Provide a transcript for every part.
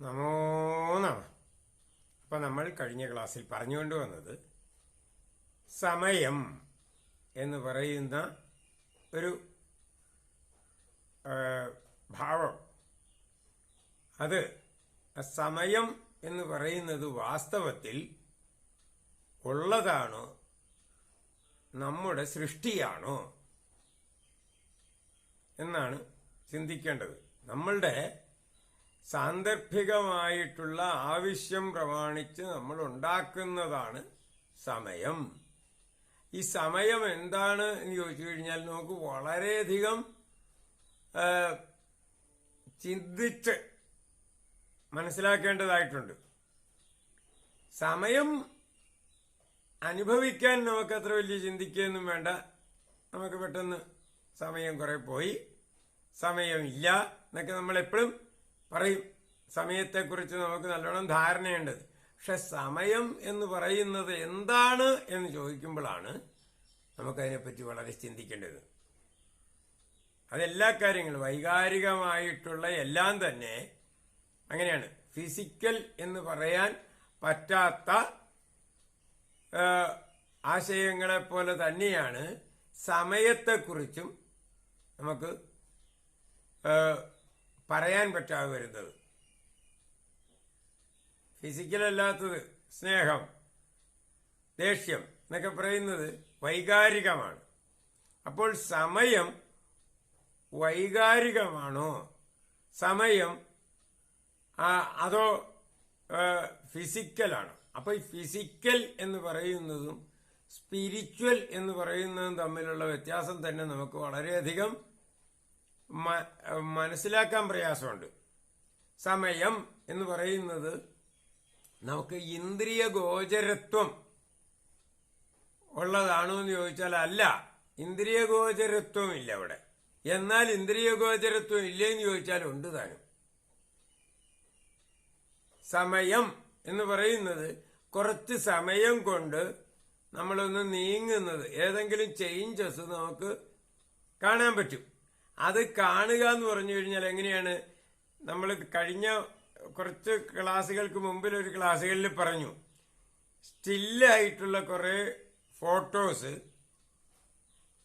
നമോ നമ. അപ്പൊ നമ്മൾ കഴിഞ്ഞ ക്ലാസ്സിൽ പറഞ്ഞുകൊണ്ട് വന്നത് സമയം എന്ന് പറയുന്ന ഒരു ഭാവം. അത് സമയം എന്ന് പറയുന്നത് വാസ്തവത്തിൽ ഉള്ളതാണോ നമ്മുടെ സൃഷ്ടിയാണോ എന്നാണ് ചിന്തിക്കേണ്ടത്. നമ്മളുടെ സാന്ദർഭികമായിട്ടുള്ള ആവശ്യം പ്രമാണിച്ച് നമ്മൾ ഉണ്ടാക്കുന്നതാണ് സമയം. ഈ സമയം എന്താണ് എന്ന് ചോദിച്ചു കഴിഞ്ഞാൽ നമുക്ക് വളരെയധികം ചിന്തിച്ച് മനസ്സിലാക്കേണ്ടതായിട്ടുണ്ട്. സമയം അനുഭവിക്കാൻ നമുക്ക് അത്ര വലിയ ചിന്തിക്കുകയൊന്നും വേണ്ട. നമുക്ക് പെട്ടെന്ന് സമയം കുറെ പോയി. സമയമില്ല എന്നൊക്കെ നമ്മൾ എപ്പോഴും പറയും. സമയത്തെക്കുറിച്ച് നമുക്ക് നല്ലോണം ധാരണയുണ്ട്. പക്ഷെ സമയം എന്ന് പറയുന്നത് എന്താണ് എന്ന് ചോദിക്കുമ്പോഴാണ് നമുക്കതിനെപ്പറ്റി വളരെ ചിന്തിക്കേണ്ടത്. അതെല്ലാ കാര്യങ്ങളും വൈകാരികമായിട്ടുള്ള എല്ലാം തന്നെ അങ്ങനെയാണ്. ഫിസിക്കൽ എന്ന് പറയാൻ പറ്റാത്ത ആശയങ്ങളെ പോലെ തന്നെയാണ് സമയത്തെക്കുറിച്ചും നമുക്ക് പറയാൻ പറ്റാതെ വരുന്നത്. ഫിസിക്കലല്ലാത്തത് സ്നേഹം ദേഷ്യം എന്നൊക്കെ പറയുന്നത് വൈകാരികമാണ്. അപ്പോൾ സമയം വൈകാരികമാണോ? സമയം അതോ ഫിസിക്കലാണോ അപ്പോൾ ഈ ഫിസിക്കൽ എന്ന് പറയുന്നതും സ്പിരിച്വൽ എന്ന് പറയുന്നതും തമ്മിലുള്ള വ്യത്യാസം തന്നെ നമുക്ക് വളരെയധികം മനസ്സിലാക്കാൻ പ്രയാസമുണ്ട്. സമയം എന്ന് പറയുന്നത് നമുക്ക് ഇന്ദ്രിയ ഗോചരത്വം ഉള്ളതാണോ എന്ന് ചോദിച്ചാൽ അല്ല. ഇന്ദ്രിയ ഗോചരത്വം ഇല്ല അവിടെ. എന്നാൽ ഇന്ദ്രിയ ഗോചരത്വം ഇല്ലെന്ന് ചോദിച്ചാൽ ഉണ്ട് താനും. സമയം എന്ന് പറയുന്നത് കുറച്ച് സമയം കൊണ്ട് നമ്മളൊന്ന് നീങ്ങുന്നത്. ഏതെങ്കിലും ചേഞ്ചസ് നമുക്ക് കാണാൻ പറ്റും. അത് കാണുക എന്ന് പറഞ്ഞു കഴിഞ്ഞാൽ എങ്ങനെയാണ്? നമ്മൾ കഴിഞ്ഞ കുറച്ച് ക്ലാസ്സുകൾക്ക് മുമ്പിൽ ഒരു ക്ലാസ്സുകളിൽ പറഞ്ഞു സ്റ്റില്ലായിട്ടുള്ള കുറേ ഫോട്ടോസ്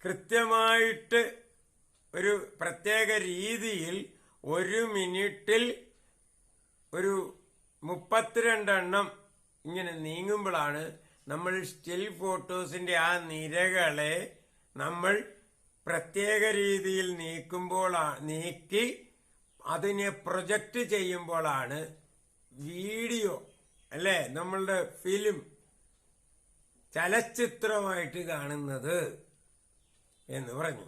കൃത്യമായിട്ട് ഒരു പ്രത്യേക രീതിയിൽ ഒരു മിനിറ്റിൽ ഒരു മുപ്പത്തിരണ്ടെണ്ണം ഇങ്ങനെ നീങ്ങുമ്പോഴാണ് നമ്മൾ സ്റ്റിൽ ഫോട്ടോസിന്റെ ആ നിരകളെ നമ്മൾ പ്രത്യേക രീതിയിൽ നീക്കുമ്പോൾ നീക്കി അതിനെ പ്രൊജക്റ്റ് ചെയ്യുമ്പോഴാണ് വീഡിയോ അല്ലേ? നമ്മളുടെ ഫിലിം ചലച്ചിത്രമായിട്ട് കാണുന്നത് എന്ന് പറഞ്ഞു.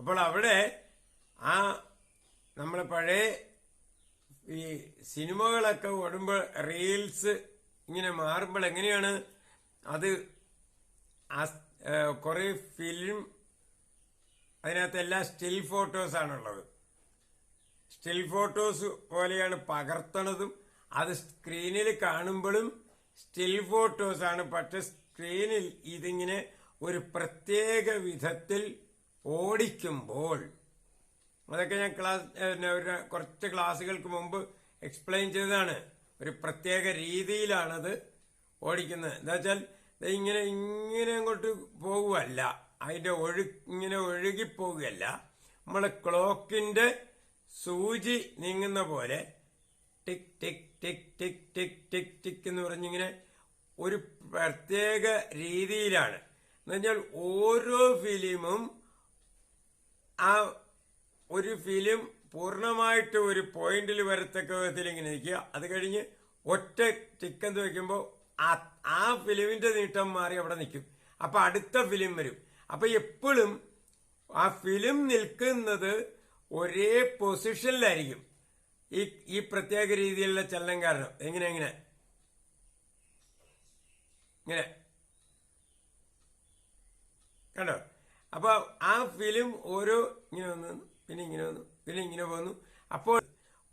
അപ്പോൾ അവിടെ ആ നമ്മൾ പഴയ ഈ സിനിമകളൊക്കെ ഓടുമ്പോൾ റീൽസ് ഇങ്ങനെ മാറുമ്പോൾ എങ്ങനെയാണ് അത് കുറെ ഫിലിം അതിനകത്ത് എല്ലാ സ്റ്റിൽ ഫോട്ടോസ് ആണുള്ളത്. സ്റ്റിൽ ഫോട്ടോസ് പോലെയാണ് പകർത്തണതും. അത് സ്ക്രീനിൽ കാണുമ്പോഴും സ്റ്റിൽ ഫോട്ടോസ് ആണ്. പക്ഷെ സ്ക്രീനിൽ ഇതിങ്ങനെ ഒരു പ്രത്യേക വിധത്തിൽ ഓടിക്കുമ്പോൾ അതൊക്കെ ഞാൻ ക്ലാസ് കുറച്ച് ക്ലാസ്സുകൾക്ക് മുമ്പ് എക്സ്പ്ലെയിൻ ചെയ്തതാണ്. ഒരു പ്രത്യേക രീതിയിലാണത് ഓടിക്കുന്നത്. എന്താ വെച്ചാൽ ഇങ്ങനെ ഇങ്ങനെ അങ്ങോട്ട് പോകുകയല്ല അതിന്റെ ഒഴു ഇങ്ങനെ ഒഴുകിപ്പോവുകയല്ല നമ്മൾ ക്ലോക്കിന്റെ സൂചി നീങ്ങുന്ന പോലെ tick tick tick tick tick tick tick എന്ന് പറഞ്ഞിങ്ങനെ ഒരു പ്രത്യേക രീതിയിലാണ്. എന്നുവെച്ചാൽ ഓരോ ഫിലിമും ആ ഒരു ഫിലിം പൂർണമായിട്ട് ഒരു പോയിന്റിൽ വരത്തക്ക വിധത്തിൽ ഇങ്ങനെ നിൽക്കുക. അത് കഴിഞ്ഞ് ഒറ്റ ടിക്കെന്ന് വെക്കുമ്പോൾ ആ ഫിലിമിന്റെ നീട്ടം മാറി അവിടെ നിൽക്കും. അപ്പൊ അടുത്ത ഫിലിം വരും. അപ്പൊ എപ്പോഴും ആ ഫിലിം നിൽക്കുന്നത് ഒരേ പൊസിഷനിലായിരിക്കും. ഈ ഈ പ്രത്യേക രീതിയിലുള്ള ചലനം കാരണം. എങ്ങനെ എങ്ങനെ? ഇങ്ങനെ. കണ്ടോ? അപ്പോൾ ആ ഫിലിം ഓരോ ഇങ്ങനെ വന്നു. പിന്നെ ഇങ്ങനെ വന്നു. പിന്നെ ഇങ്ങനെ പോന്നു അപ്പോൾ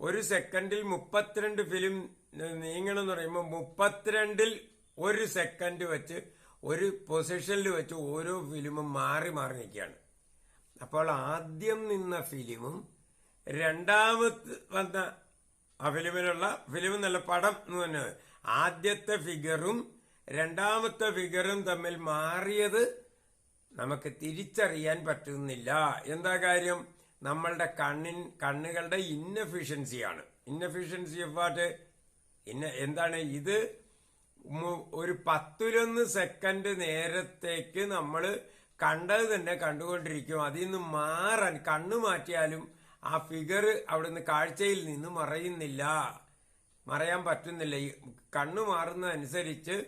ഒരു സെക്കൻഡിൽ മുപ്പത്തിരണ്ട് ഫിലിം നീങ്ങണം എന്ന് പറയുമ്പോൾ മുപ്പത്തിരണ്ടിൽ ഒരു സെക്കൻഡ് വെച്ച് ഒരു പൊസിഷനിൽ വെച്ച് ഓരോ ഫിലിമും മാറി മാറി നിൽക്കുകയാണ്. അപ്പോൾ ആദ്യം നിന്ന ഫിലിമും രണ്ടാമത് വന്ന ആ ഫിലിമിലുള്ള ഫിലിം എന്നുള്ള പടം എന്ന് പറഞ്ഞത് ആദ്യത്തെ ഫിഗറും രണ്ടാമത്തെ ഫിഗറും തമ്മിൽ മാറിയത് നമുക്ക് തിരിച്ചറിയാൻ പറ്റുന്നില്ല. എന്താ കാര്യം? നമ്മളുടെ കണ്ണിൻ കണ്ണുകളുടെ ഇന്നഫിഷ്യൻസിയാണ് ഇന്നഫിഷ്യൻസി ഓഫ് വാട്ട് ഇന്ന എന്താണ് ഇത് ഒരു പത്തിലൊന്ന് സെക്കൻഡ് നേരത്തേക്ക് നമ്മൾ കണ്ടത് തന്നെ കണ്ടുകൊണ്ടിരിക്കും. അതിൽ നിന്ന് മാറാൻ കണ്ണു മാറ്റിയാലും ആ ഫിഗർ അവിടുന്ന് കാഴ്ചയിൽ നിന്ന് മറയുന്നില്ല. മറയാൻ പറ്റുന്നില്ല. ഈ കണ്ണു മാറുന്നതനുസരിച്ച്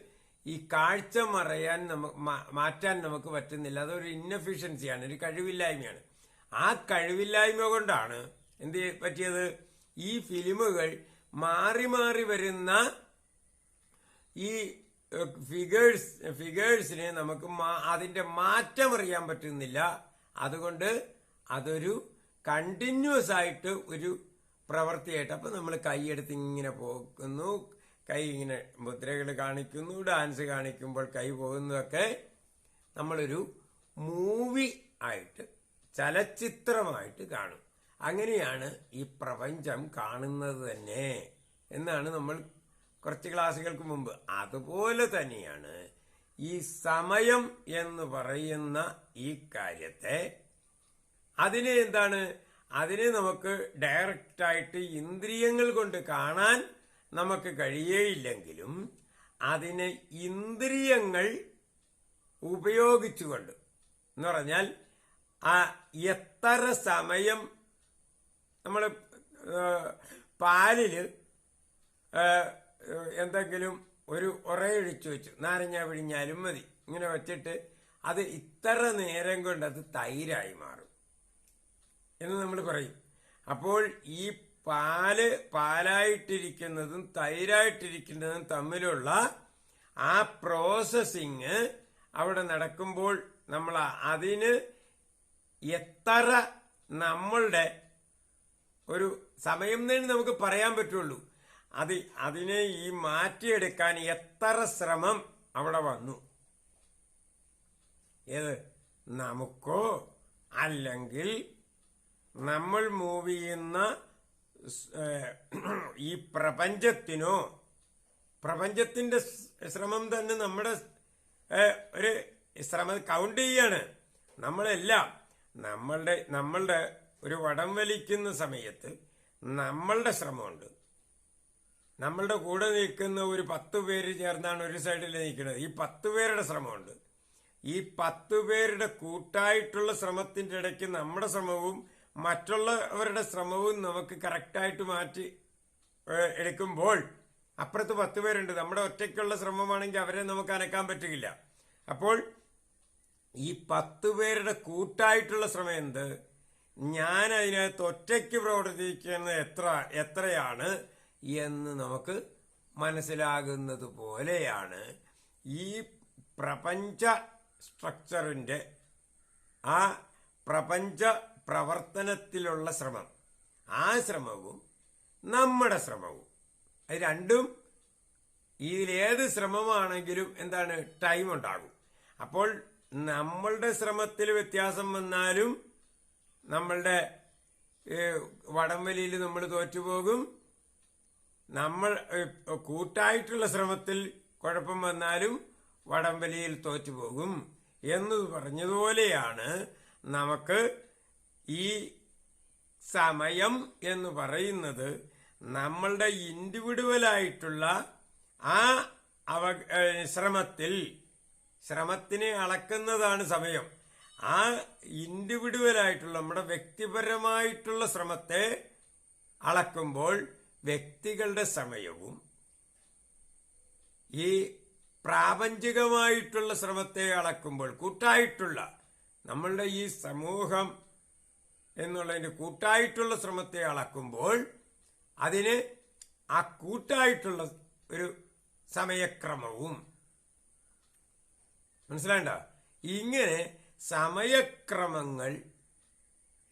ഈ കാഴ്ച മറയാൻ നമുക്ക് മാറ്റാൻ നമുക്ക് പറ്റുന്നില്ല. അതൊരു ഇന്നഫിഷ്യൻസിയാണ് ഒരു കഴിവില്ലായ്മയാണ്. ആ കഴിവില്ലായ്മ കൊണ്ടാണ് എന്ത് പറ്റിയത്? ഈ ഫിലിമുകൾ മാറി മാറി വരുന്ന ഈ ഫിഗേഴ്സ് ഫിഗേഴ്സിനെ നമുക്ക് അതിന്റെ മാറ്റം അറിയാൻ പറ്റുന്നില്ല. അതുകൊണ്ട് അതൊരു കണ്ടിന്യൂസ് ആയിട്ട് ഒരു പ്രവൃത്തിയായിട്ട് അപ്പൊ നമ്മൾ കൈയെടുത്ത് ഇങ്ങനെ പോകുന്നു. കൈ ഇങ്ങനെ മുദ്രകൾ കാണിക്കുന്നു ഡാൻസ് കാണിക്കുമ്പോൾ കൈ പോകുന്നതൊക്കെ നമ്മളൊരു മൂവി ആയിട്ട് ചലച്ചിത്രമായിട്ട് കാണും. അങ്ങനെയാണ് ഈ പ്രപഞ്ചം കാണുന്നത് തന്നെ എന്നാണ് നമ്മൾ കുറച്ച് ക്ലാസ്സുകൾക്ക് മുമ്പ്. അതുപോലെ തന്നെയാണ് ഈ സമയം എന്ന് പറയുന്ന ഈ കാര്യത്തെ അതിനെ എന്താണ്? അതിനെ നമുക്ക് ഡയറക്റ്റായിട്ട് ഇന്ദ്രിയങ്ങൾ കൊണ്ട് കാണാൻ നമുക്ക് കഴിയേയില്ലെങ്കിലും അതിനെ ഇന്ദ്രിയങ്ങൾ ഉപയോഗിച്ചുകൊണ്ട് എന്ന് പറഞ്ഞാൽ ആ എത്ര സമയം നമ്മൾ പാലിൽ എന്തെങ്കിലും ഒരു ഉറയൊഴിച്ചു വെച്ചു. നാരങ്ങ പിഴിഞ്ഞാലും മതി. ഇങ്ങനെ വെച്ചിട്ട് അത് ഇത്ര നേരം കൊണ്ട് അത് തൈരായി മാറും. എന്ന് നമ്മൾ പറയും. അപ്പോൾ ഈ പാൽ പാലായിട്ടിരിക്കുന്നതും തൈരായിട്ടിരിക്കുന്നതും തമ്മിലുള്ള ആ പ്രോസസ്സിങ് അവിടെ നടക്കുമ്പോൾ നമ്മൾ അതിന് എത്ര നമ്മളുടെ ഒരു സമയം തന്നെ നമുക്ക് പറയാൻ പറ്റുള്ളൂ. അത് അതിനെ ഈ മാറ്റിയെടുക്കാൻ എത്ര ശ്രമം അവിടെ വന്നു. ഏത്? നമുക്കോ? അല്ലെങ്കിൽ നമ്മൾ മൂവ് ചെയ്യുന്ന ഈ പ്രപഞ്ചത്തിനോ? പ്രപഞ്ചത്തിന്റെ ശ്രമം തന്നെ നമ്മുടെ ഒരു ശ്രമം കൗണ്ട് ചെയ്യാണ്. നമ്മളെല്ലാം നമ്മളുടെ നമ്മളുടെ ഒരു വടം വലിക്കുന്ന സമയത്ത് നമ്മളുടെ ശ്രമമുണ്ട്. നമ്മളുടെ കൂടെ നിൽക്കുന്ന ഒരു പത്ത് പേര് ചേർന്നാണ് ഒരു സൈഡിൽ നിൽക്കുന്നത്. ഈ പത്ത് പേരുടെ ശ്രമമുണ്ട്. ഈ പത്ത് പേരുടെ കൂട്ടായിട്ടുള്ള ശ്രമത്തിന്റെ ഇടയ്ക്ക് നമ്മുടെ ശ്രമവും മറ്റുള്ളവരുടെ ശ്രമവും നമുക്ക് കറക്റ്റായിട്ട് മാറ്റി എടുക്കുമ്പോൾ അപ്പുറത്ത് പത്ത് പേരുണ്ട്. നമ്മുടെ ഒറ്റയ്ക്കുള്ള ശ്രമമാണെങ്കിൽ അവരെ നമുക്ക് അനക്കാൻ പറ്റുകയില്ല. അപ്പോൾ ഈ പത്ത് പേരുടെ കൂട്ടായിട്ടുള്ള ശ്രമം എന്ത്? ഞാൻ അതിനകത്ത് ഒറ്റയ്ക്ക് പ്രവർത്തിക്കുന്നത് എത്ര എത്രയാണ് എന്ന് നമുക്ക് മനസ്സിലാകുന്നത് പോലെയാണ് ഈ പ്രപഞ്ച സ്ട്രക്ചറിന്റെ ആ പ്രപഞ്ച പ്രവർത്തനത്തിലുള്ള ശ്രമം. ആ ശ്രമവും നമ്മുടെ ശ്രമവും. അത് രണ്ടും ഇതിലേത് ശ്രമമാണെങ്കിലും എന്താണ് ടൈം ഉണ്ടാകും. അപ്പോൾ നമ്മളുടെ ശ്രമത്തിൽ വ്യത്യാസം വന്നാലും നമ്മളുടെ വടംവലിയിൽ നമ്മൾ തോറ്റുപോകും. നമ്മൾ കൂട്ടായിട്ടുള്ള ശ്രമത്തിൽ കുഴപ്പം വന്നാലും വടംവലിയിൽ തോറ്റുപോകും. എന്ന് പറഞ്ഞതുപോലെയാണ് നമുക്ക് ഈ സമയം എന്ന് പറയുന്നത് നമ്മളുടെ ഇൻഡിവിഡുവലായിട്ടുള്ള ആ അവ ശ്രമത്തിൽ ശ്രമത്തിനെ അളക്കുന്നതാണ് സമയം. ആ ഇൻഡിവിഡുവലായിട്ടുള്ള നമ്മുടെ വ്യക്തിപരമായിട്ടുള്ള ശ്രമത്തെ അളക്കുമ്പോൾ വ്യക്തികളുടെ സമയവും ഈ പ്രാപഞ്ചികമായിട്ടുള്ള ശ്രമത്തെ അളക്കുമ്പോൾ കൂട്ടായിട്ടുള്ള നമ്മളുടെ ഈ സമൂഹം എന്നുള്ളതിന്റെ കൂട്ടായിട്ടുള്ള ശ്രമത്തെ അളക്കുമ്പോൾ അതിന് ആ കൂട്ടായിട്ടുള്ള ഒരു സമയക്രമവും. മനസ്സിലാണ്ട ഇങ്ങനെ സമയക്രമങ്ങൾ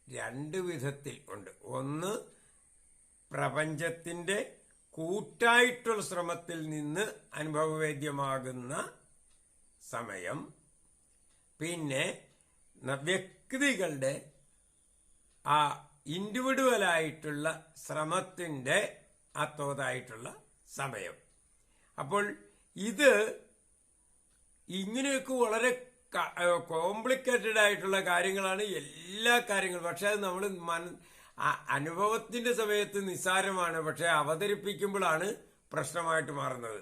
രണ്ട് വിധത്തിൽ ഉണ്ട്. ഒന്ന് പ്രപഞ്ചത്തിന്റെ കൂട്ടായിട്ടുള്ള ശ്രമത്തിൽ നിന്ന് അനുഭവവേദ്യമാകുന്ന സമയം. പിന്നെ വ്യക്തികളുടെ ആ ഇൻഡിവിഡുവൽ ശ്രമത്തിന്റെ ശ്രമത്തിന്റെ ആ തോതായിട്ടുള്ള സമയം. അപ്പോൾ ഇത് ഇങ്ങനെയൊക്കെ വളരെ കോംപ്ലിക്കേറ്റഡ് ആയിട്ടുള്ള കാര്യങ്ങളാണ് എല്ലാ കാര്യങ്ങളും. പക്ഷെ അത് നമ്മൾ അനുഭവത്തിന്റെ സമയത്ത് നിസ്സാരമാണ്. പക്ഷെ അവതരിപ്പിക്കുമ്പോഴാണ് പ്രശ്നമായിട്ട് മാറുന്നത്.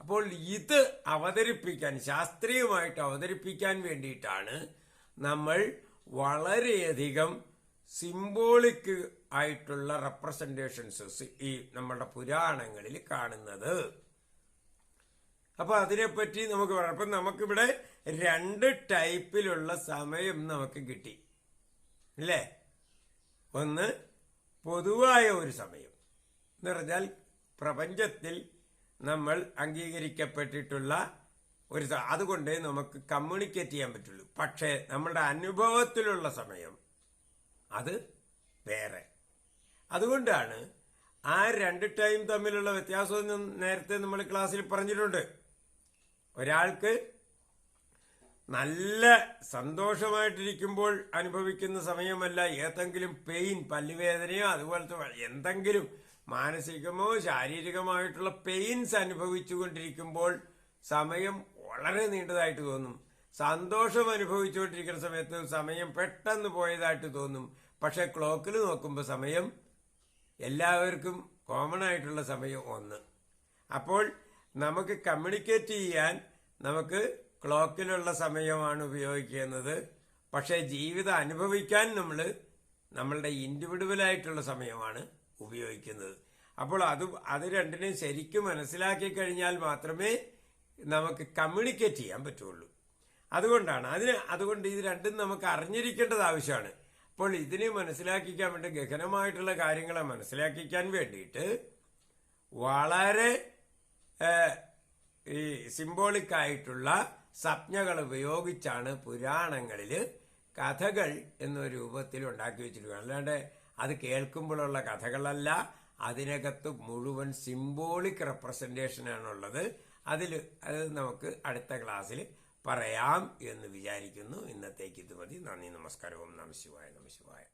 അപ്പോൾ ഇത് അവതരിപ്പിക്കാൻ ശാസ്ത്രീയമായിട്ട് അവതരിപ്പിക്കാൻ വേണ്ടിയിട്ടാണ് നമ്മൾ വളരെയധികം സിംബോളിക് ആയിട്ടുള്ള റെപ്രസെന്റേഷൻസ് ഈ നമ്മുടെ പുരാണങ്ങളിൽ കാണുന്നത്. അപ്പൊ അതിനെപ്പറ്റി നമുക്ക് പറയാം. അപ്പൊ നമുക്കിവിടെ രണ്ട് ടൈപ്പിലുള്ള സമയം നമുക്ക് കിട്ടി. അല്ലേ? ഒന്ന് പൊതുവായ ഒരു സമയം. എന്ന് പറഞ്ഞാൽ പ്രപഞ്ചത്തിൽ നമ്മൾ അംഗീകരിക്കപ്പെട്ടിട്ടുള്ള ഒരു അതുകൊണ്ട് നമുക്ക് കമ്മ്യൂണിക്കേറ്റ് ചെയ്യാൻ പറ്റുള്ളൂ. പക്ഷേ നമ്മുടെ അനുഭവത്തിലുള്ള സമയം അത് വേറെ. അതുകൊണ്ടാണ് ആ രണ്ട് ടൈം തമ്മിലുള്ള വ്യത്യാസം നേരത്തെ നമ്മൾ ക്ലാസ്സിൽ പറഞ്ഞിട്ടുണ്ട്. ഒരാൾക്ക് നല്ല സന്തോഷമായിട്ടിരിക്കുമ്പോൾ അനുഭവിക്കുന്ന സമയമല്ല ഏതെങ്കിലും പെയിൻ പല്ലുവേദനയോ അതുപോലത്തെ എന്തെങ്കിലും മാനസികമോ ശാരീരികമായിട്ടുള്ള പെയിൻസ് അനുഭവിച്ചുകൊണ്ടിരിക്കുമ്പോൾ സമയം വളരെ നീണ്ടതായിട്ട് തോന്നും. സന്തോഷം അനുഭവിച്ചുകൊണ്ടിരിക്കുന്ന സമയത്ത് സമയം പെട്ടെന്ന് പോയതായിട്ട് തോന്നും. പക്ഷെ ക്ലോക്കിൽ നോക്കുമ്പോൾ സമയം എല്ലാവർക്കും കോമൺ ആയിട്ടുള്ള സമയം ഒന്ന്. അപ്പോൾ നമുക്ക് കമ്മ്യൂണിക്കേറ്റ് ചെയ്യാൻ നമുക്ക് ക്ലോക്കിലുള്ള സമയമാണ് ഉപയോഗിക്കുന്നത് പക്ഷേ ജീവിതം അനുഭവിക്കാൻ നമ്മൾ നമ്മളുടെ ഇൻഡിവിജ്വൽ ആയിട്ടുള്ള സമയമാണ് ഉപയോഗിക്കുന്നത്. അപ്പോൾ അത് അത് രണ്ടിനെയും ശരിക്കും മനസ്സിലാക്കി കഴിഞ്ഞാൽ മാത്രമേ നമുക്ക് കമ്മ്യൂണിക്കേറ്റ് ചെയ്യാൻ പറ്റുള്ളൂ. അതുകൊണ്ടാണ് അതിന് അതുകൊണ്ട് ഇത് രണ്ടും നമുക്ക് അറിഞ്ഞിരിക്കേണ്ടത് ആവശ്യമാണ്. അപ്പോൾ ഇതിനെ മനസ്സിലാക്കിക്കാൻ വേണ്ടി ഗഹനമായിട്ടുള്ള കാര്യങ്ങളെ മനസ്സിലാക്കിക്കാൻ വേണ്ടിയിട്ട് വളരെ ഈ സിംബോളിക് ആയിട്ടുള്ള സംജ്ഞകൾ ഉപയോഗിച്ചാണ് പുരാണങ്ങളിൽ കഥകൾ എന്ന രൂപത്തിൽ ഉണ്ടാക്കി വെച്ചിരിക്കുന്നത്. അല്ലാണ്ട് അത് കേൾക്കുമ്പോഴുള്ള കഥകളല്ല അതിനകത്ത് മുഴുവൻ സിംബോളിക് റെപ്രസെന്റേഷനാണുള്ളത് അതിൽ അത് നമുക്ക് അടുത്ത ക്ലാസ്സിൽ പറയാം എന്ന് വിചാരിക്കുന്നു. ഇന്നത്തേക്ക് ഇത് മതി. നന്ദി നമസ്കാരവും. നമശിവായ നമശിവായ